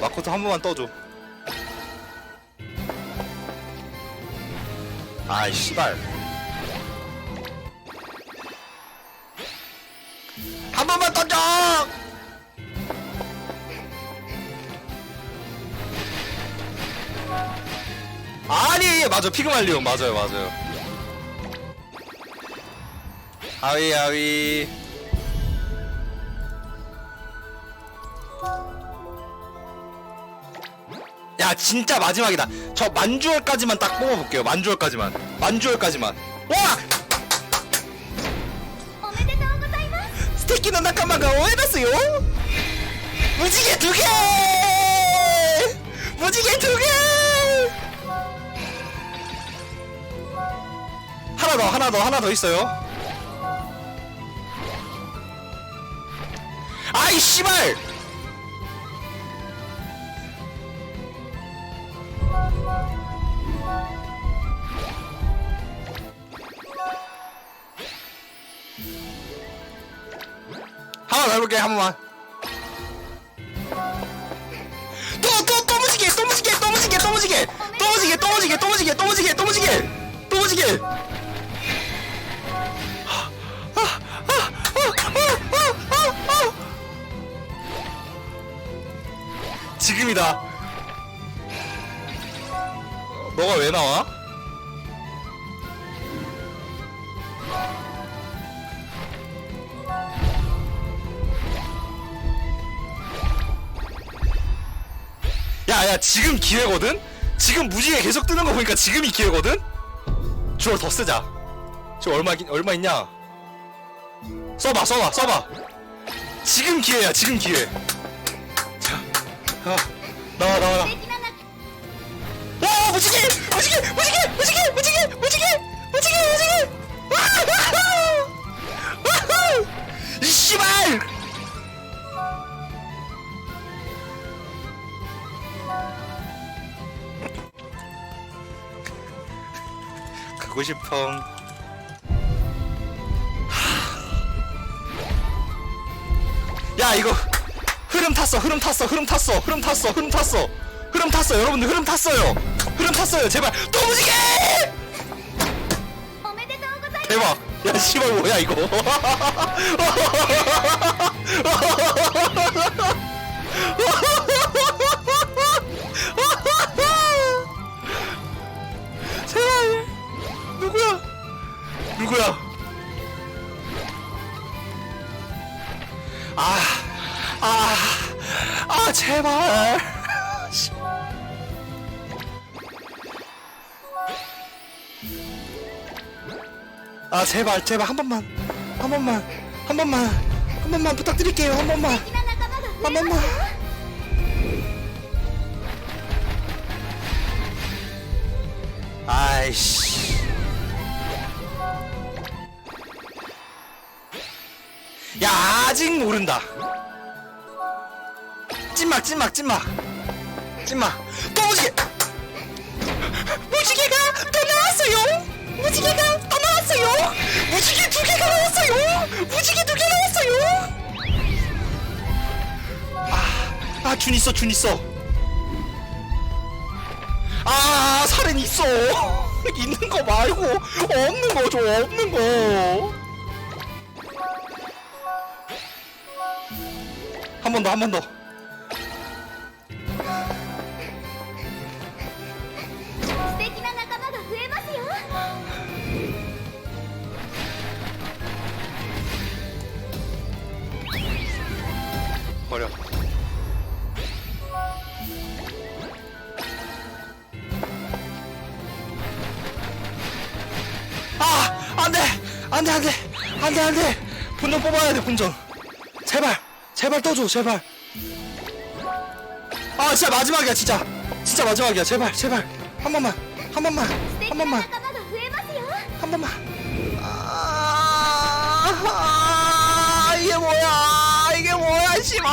마코토 한 번만 떠줘. 아이 씨발. 한 번만 던져 아니 맞아. 피그말리온 맞아요 맞아요. 하위 하위 야 진짜 마지막이다. 저 만주얼까지만 딱 뽑아볼게요. 만주얼까지만. 만주얼까지만. 와! 스테키는 낙하마가 오해났어요. 무지개 두개! 무지개 두개! 하나 더 하나 더 하나 더 있어요. 아이 씨발! 번더 해볼게 한 번만. 또또 또 무지개 또 무지개 또 무지개 또 무지개. 또 무지개 또 무지개 또 무지개 또 무지개 또 무지개. 또 무지개. 지금이다. 너가 왜 나와? 야야 지금 기회거든? 지금 무지개 계속 뜨는 거 보니까 지금이 기회거든? 주얼 더 쓰자. 지금 얼마, 얼마 있냐? 써봐 써봐 써봐. 지금 기회야 지금 기회. 자 아, 나와 나와 나와. 와 무지개! 무지개! 무지개! 무지개! 무지개! 무지개! 무지개! 무지개! 와우! 와우! 와우! 이씨발! 가고 싶어. 야 이거 흐름 탔어 흐름 탔어 흐름 탔어 흐름 탔어 흐름 탔어. 흐름 탔어 여러분들 흐름 탔어요. 흐름 탔어요 제발. 또 무지개! 대박. 야 씨발 뭐야 이거. 누구야? 아, 아, 아, 제발. 아, 제발, 제발, 한 번만. 한 번만. 한 번만. 한 번만 부탁드릴게요, 한 번만. 한 번만. 아이씨. 아직 모른다. 찐막, 찐막, 찐막. 찐막. 또 무지개! 무지개가 또 나왔어요! 무지개가 또 나왔어요! 무지개 두 개가 나왔어요! 무지개 두 개 나왔어요! 아, 아, 준 있어, 준 있어. 아 살은 있어 있는 거 말고 없는 거 줘 없는 거 한 번 더, 한 번 더. 아, 안 돼! 안 돼, 안 돼! 안 돼, 안 돼! 본전 뽑아야 돼, 본전. 제발! 제발 떠줘 제발 아 진짜 마지막이야 진짜 진짜 마지막이야 제발 제발 한 번만 한 번만 素 한 敵な 번만 仲間が増えますよ 한 번만. 아, 아, 이게 뭐야? 이게 뭐야, 씨발.